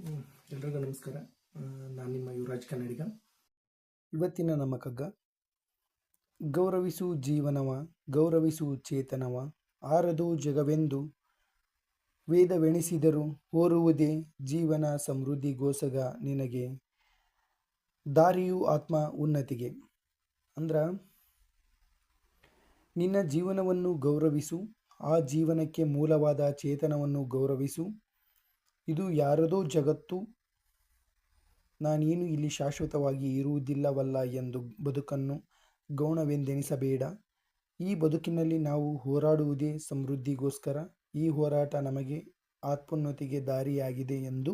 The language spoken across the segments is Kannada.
ಎಲ್ರಿಗೂ ನಮಸ್ಕಾರ. ನಾನು ನಿಮ್ಮ ಯುವರಾಜ್ ಕನ್ನಡಿಗ. ಇವತ್ತಿನ ನಮ್ಮ ಕಗ್ಗ ಗೌರವಿಸು ಜೀವನವ, ಗೌರವಿಸು ಚೇತನವ, ಆರದು ಜಗವೆಂದು ವೇದವೆಣಿಸಿದರು ಹೋರುವುದೇ ಜೀವನ ಸಮೃದ್ಧಿಗೋಸಗ ನಿನಗೆ, ದಾರಿಯು ಆತ್ಮ ಉನ್ನತಿಗೆ. ಅಂದ್ರೆ, ನಿನ್ನ ಜೀವನವನ್ನು ಗೌರವಿಸು, ಆ ಜೀವನಕ್ಕೆ ಮೂಲವಾದ ಚೇತನವನ್ನು ಗೌರವಿಸು ಇದು ಯಾರದೋ ಜಗತ್ತು. ನಾನೇನು ಇಲ್ಲಿ ಶಾಶ್ವತವಾಗಿ ಇರುವುದಿಲ್ಲವಲ್ಲ ಎಂದು ಬದುಕನ್ನು ಗೌಣವೆಂದೆನಿಸಬೇಡ. ಈ ಬದುಕಿನಲ್ಲಿ ನಾವು ಹೋರಾಡುವುದೇ ಸಮೃದ್ಧಿಗೋಸ್ಕರ. ಈ ಹೋರಾಟ ನಮಗೆ ಆತ್ಮೋನ್ನತಿಗೆ ದಾರಿಯಾಗಿದೆ ಎಂದು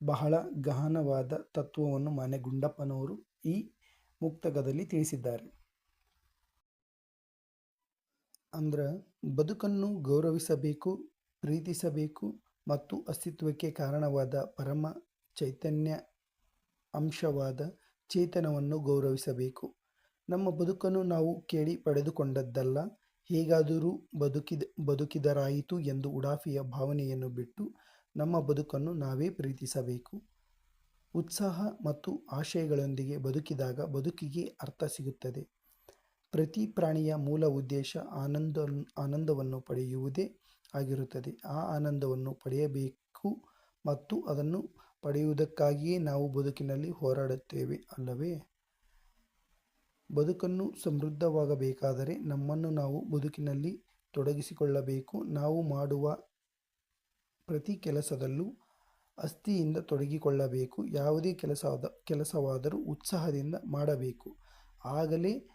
ಬಹಳ ಗಹನವಾದ ತತ್ವವನ್ನು ಮಾನೆ ಗುಂಡಪ್ಪನವರು ಈ ಮುಕ್ತಕದಲ್ಲಿ ತಿಳಿಸಿದ್ದಾರೆ. ಅಂದ್ರೆ ಬದುಕನ್ನು ಗೌರವಿಸಬೇಕು, ಪ್ರೀತಿಸಬೇಕು ಮತ್ತು ಅಸ್ತಿತ್ವಕ್ಕೆ ಕಾರಣವಾದ ಪರಮ ಚೈತನ್ಯ ಅಂಶವಾದ ಚೇತನವನ್ನು ಗೌರವಿಸಬೇಕು. ನಮ್ಮ ಬದುಕನ್ನು ನಾವು ಕೇಳಿ ಪಡೆದುಕೊಂಡದ್ದಲ್ಲ, ಹೇಗಾದರೂ ಬದುಕಿದ, ಬದುಕಿದರಾಯಿತು ಎಂದು ಉಡಾಫಿಯ ಭಾವನೆಯನ್ನು ಬಿಟ್ಟು ನಮ್ಮ ಬದುಕನ್ನು ನಾವೇ ಪ್ರೀತಿಸಬೇಕು. ಉತ್ಸಾಹ ಮತ್ತು ಆಶಯಗಳೊಂದಿಗೆ ಬದುಕಿದಾಗ ಬದುಕಿಗೆ ಅರ್ಥ ಸಿಗುತ್ತದೆ. ಪ್ರತಿ ಪ್ರಾಣಿಯ ಮೂಲ ಉದ್ದೇಶ ಆನಂದ ಆನಂದವನ್ನು ಪಡೆಯುವುದೇ ಆಗಿರುತ್ತದೆ. ಆ ಆನಂದವನ್ನು ಪಡೆಯಬೇಕು ಮತ್ತು ಅದನ್ನು ಪಡೆಯುವುದಕ್ಕಾಗಿಯೇ ನಾವು ಬದುಕಿನಲ್ಲಿ ಹೋರಾಡುತ್ತೇವೆ ಅಲ್ಲವೇ? ಬದುಕನ್ನು ಸಮೃದ್ಧವಾಗಬೇಕಾದರೆ ನಮ್ಮನ್ನು ನಾವು ಬದುಕಿನಲ್ಲಿ ತೊಡಗಿಸಿಕೊಳ್ಳಬೇಕು. ನಾವು ಮಾಡುವ ಪ್ರತಿ ಕೆಲಸದಲ್ಲೂ ಅಸ್ಥಿಯಿಂದ ತೊಡಗಿಕೊಳ್ಳಬೇಕು. ಯಾವುದೇ ಕೆಲಸವಾದ ಕೆಲಸವಾದರೂ ಉತ್ಸಾಹದಿಂದ ಮಾಡಬೇಕು. ಆಗಲೇ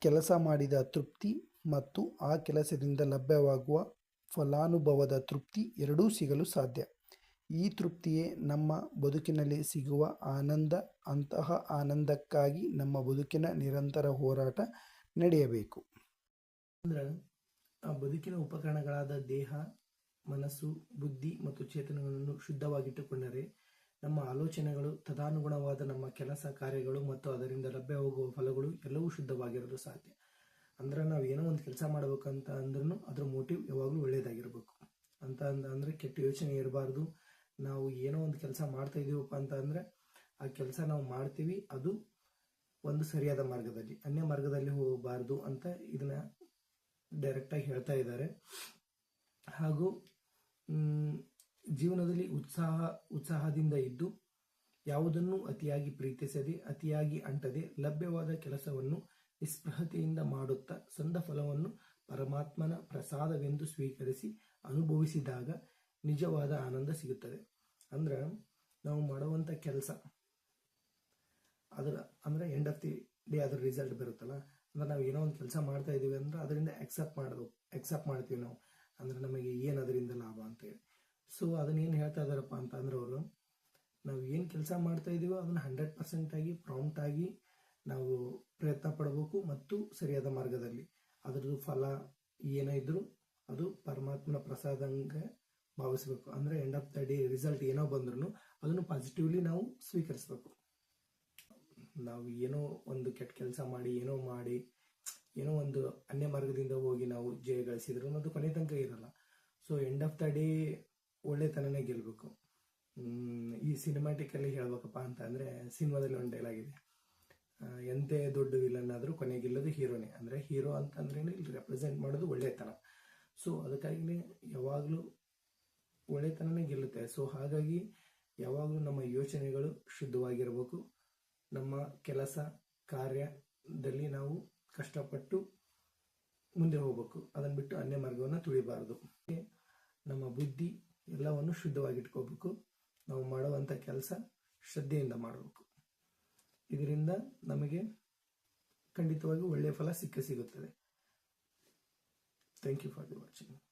ಕೆಲಸ ಮಾಡಿದ ತೃಪ್ತಿ ಮತ್ತು ಆ ಕೆಲಸದಿಂದ ಲಭ್ಯವಾಗುವ ಫಲಾನುಭವದ ತೃಪ್ತಿ ಎರಡೂ ಸಿಗಲು ಸಾಧ್ಯ. ಈ ತೃಪ್ತಿಯೇ ನಮ್ಮ ಬದುಕಿನಲ್ಲಿ ಸಿಗುವ ಆನಂದ, ಅಂತಹ ಆನಂದಕ್ಕಾಗಿ ನಮ್ಮ ಬದುಕಿನ ನಿರಂತರ ಹೋರಾಟ ನಡೆಯಬೇಕು. ಅಂದ್ರೆ ಆ ಬದುಕಿನ ಉಪಕರಣಗಳಾದ ದೇಹ, ಮನಸ್ಸು, ಬುದ್ಧಿ ಮತ್ತು ಚೇತನಗಳನ್ನು ಶುದ್ಧವಾಗಿಟ್ಟುಕೊಂಡರೆ ನಮ್ಮ ಆಲೋಚನೆಗಳು ತದಾನುಗುಣವಾದ ನಮ್ಮ ಕೆಲಸ ಕಾರ್ಯಗಳು ಮತ್ತು ಅದರಿಂದ ಲಭ್ಯವಾಗುವ ಫಲಗಳು ಎಲ್ಲವೂ ಶುದ್ಧವಾಗಿರಲು ಸಾಧ್ಯ. ಅಂದ್ರೆ ನಾವು ಏನೋ ಒಂದು ಕೆಲಸ ಮಾಡ್ಬೇಕಂತ ಅಂದ್ರೂ ಅದ್ರ ಮೋಟಿವ್ ಯಾವಾಗಲೂ ಒಳ್ಳೇದಾಗಿರ್ಬೇಕು. ಅಂತ ಅಂದ, ಅಂದರೆ ಕೆಟ್ಟ ಯೋಚನೆ ಇರಬಾರ್ದು. ನಾವು ಏನೋ ಒಂದು ಕೆಲಸ ಮಾಡ್ತಾ ಇದೀವಪ್ಪ ಅಂತ ಅಂದ್ರೆ ಆ ಕೆಲಸ ನಾವು ಮಾಡ್ತೀವಿ, ಅದು ಒಂದು ಸರಿಯಾದ ಮಾರ್ಗದಲ್ಲಿ, ಅನ್ಯ ಮಾರ್ಗದಲ್ಲಿ ಹೋಗಬಾರ್ದು ಅಂತ ಇದನ್ನ ಡೈರೆಕ್ಟಾಗಿ ಹೇಳ್ತಾ ಇದ್ದಾರೆ. ಹಾಗೂ ಜೀವನದಲ್ಲಿ ಉತ್ಸಾಹ, ಉತ್ಸಾಹದಿಂದ ಇದ್ದು ಯಾವುದನ್ನು ಅತಿಯಾಗಿ ಪ್ರೀತಿಸದೆ, ಅತಿಯಾಗಿ ಅಂಟದೆ ಲಭ್ಯವಾದ ಕೆಲಸವನ್ನು ನಿಸ್ಪೃಹತೆಯಿಂದ ಮಾಡುತ್ತಾ ಸಂದ ಫಲವನ್ನು ಪರಮಾತ್ಮನ ಪ್ರಸಾದವೆಂದು ಸ್ವೀಕರಿಸಿ ಅನುಭವಿಸಿದಾಗ ನಿಜವಾದ ಆನಂದ ಸಿಗುತ್ತದೆ. ಅಂದ್ರೆ ನಾವು ಮಾಡುವಂಥ ಕೆಲಸ, ಅದರ ಅಂದ್ರೆ ಎಂಡ್ ಆಫ್ ದಿ ಡೇ ಅದರ ರಿಸಲ್ಟ್ ಬರುತ್ತಲ್ಲ. ಅಂದ್ರೆ ನಾವು ಏನೋ ಒಂದು ಕೆಲಸ ಮಾಡ್ತಾ ಇದೀವಿ ಅಂದ್ರೆ ಅದರಿಂದ ಎಕ್ಸೆಪ್ಟ್ ಮಾಡೋದು ಎಕ್ಸೆಪ್ಟ್ ಮಾಡ್ತೀವಿ ನಾವು. ಅಂದ್ರೆ ನಮಗೆ ಏನು ಅದರಿಂದ ಲಾಭ ಅಂತೇಳಿ. ಸೊ ಅದನ್ನ ಏನು ಹೇಳ್ತಾ ಇದ್ದಾರಪ್ಪ ಅಂತ ಅಂದ್ರೆ ಅವರು, ನಾವು ಏನು ಕೆಲಸ ಮಾಡ್ತಾ ಇದೀವೋ ಅದನ್ನ ಹಂಡ್ರೆಡ್ ಪರ್ಸೆಂಟ್ ಆಗಿ ಪ್ರಾಂಪ್ಟ್ ಆಗಿ ನಾವು ಪ್ರಯತ್ನ ಪಡಬೇಕು ಮತ್ತು ಸರಿಯಾದ ಮಾರ್ಗದಲ್ಲಿ. ಅದರದ್ದು ಫಲ ಏನೇ ಇದ್ರೂ ಅದು ಪರಮಾತ್ಮನ ಪ್ರಸಾದಂಗೆ ಭಾವಿಸಬೇಕು. ಅಂದ್ರೆ end of the day result ಏನೋ ಬಂದ್ರು ಅದನ್ನು ಪಾಸಿಟಿವ್ಲಿ ನಾವು ಸ್ವೀಕರಿಸಬೇಕು. ನಾವು ಏನೋ ಒಂದು ಕೆಟ್ಟ ಕೆಲಸ ಮಾಡಿ, ಏನೋ ಮಾಡಿ, ಏನೋ ಒಂದು ಅನ್ಯ ಮಾರ್ಗದಿಂದ ಹೋಗಿ ನಾವು ಜಯ ಗಳಿಸಿದ್ರು ಅದು ಕೊನೆ ತನಕ ಇರಲ್ಲ. So end of the day ಒಳ್ಳೆತನನೇ ಗೆಲ್ಬೇಕು. ಈ ಸಿನಿಮ್ಯಾಟಿಕ್ ಅಲ್ಲಿ ಹೇಳ್ಬೇಕಪ್ಪ ಅಂತ ಅಂದ್ರೆ ಸಿನಿಮಾದಲ್ಲಿ ಒಂದು ಡೈಲಾಗ್ ಎಂತೆ ದೊಡ್ಡ ವಿಲನ್ ಆದರೂ ಕೊನೆಗಿಲ್ಲದು ಗೆಲ್ಲೋದು ಹೀರೋನೇ. ಅಂದರೆ ಹೀರೋ ಅಂತಂದ್ರೇ ಇಲ್ಲಿ ರೆಪ್ರೆಸೆಂಟ್ ಮಾಡೋದು ಒಳ್ಳೆತನ. ಸೊ ಅದಕ್ಕಾಗಿನೇ ಯಾವಾಗಲೂ ಒಳ್ಳೆತನನೇ ಗೆಲ್ಲುತ್ತೆ. ಸೊ ಹಾಗಾಗಿ ಯಾವಾಗಲೂ ನಮ್ಮ ಯೋಚನೆಗಳು ಶುದ್ಧವಾಗಿರಬೇಕು. ನಮ್ಮ ಕೆಲಸ, ಕಾರ್ಯದಲ್ಲಿ ನಾವು ಕಷ್ಟಪಟ್ಟು ಮುಂದೆ ಹೋಗಬೇಕು. ಅದನ್ನು ಬಿಟ್ಟು ಅನ್ಯ ಮಾರ್ಗವನ್ನು ತುಳಿಬಾರದು. ನಮ್ಮ ಬುದ್ಧಿ ಎಲ್ಲವನ್ನು ಶುದ್ಧವಾಗಿಟ್ಕೋಬೇಕು. ನಾವು ಮಾಡುವಂಥ ಕೆಲಸ ಶ್ರದ್ಧೆಯಿಂದ ಮಾಡಬೇಕು. ಇದರಿಂದ ನಮಗೆ ಖಂಡಿತವಾಗಿ ಒಳ್ಳೆಯ ಫಲ ಸಿಕ್ಕ ಸಿಗುತ್ತದೆ. Thank you for the watching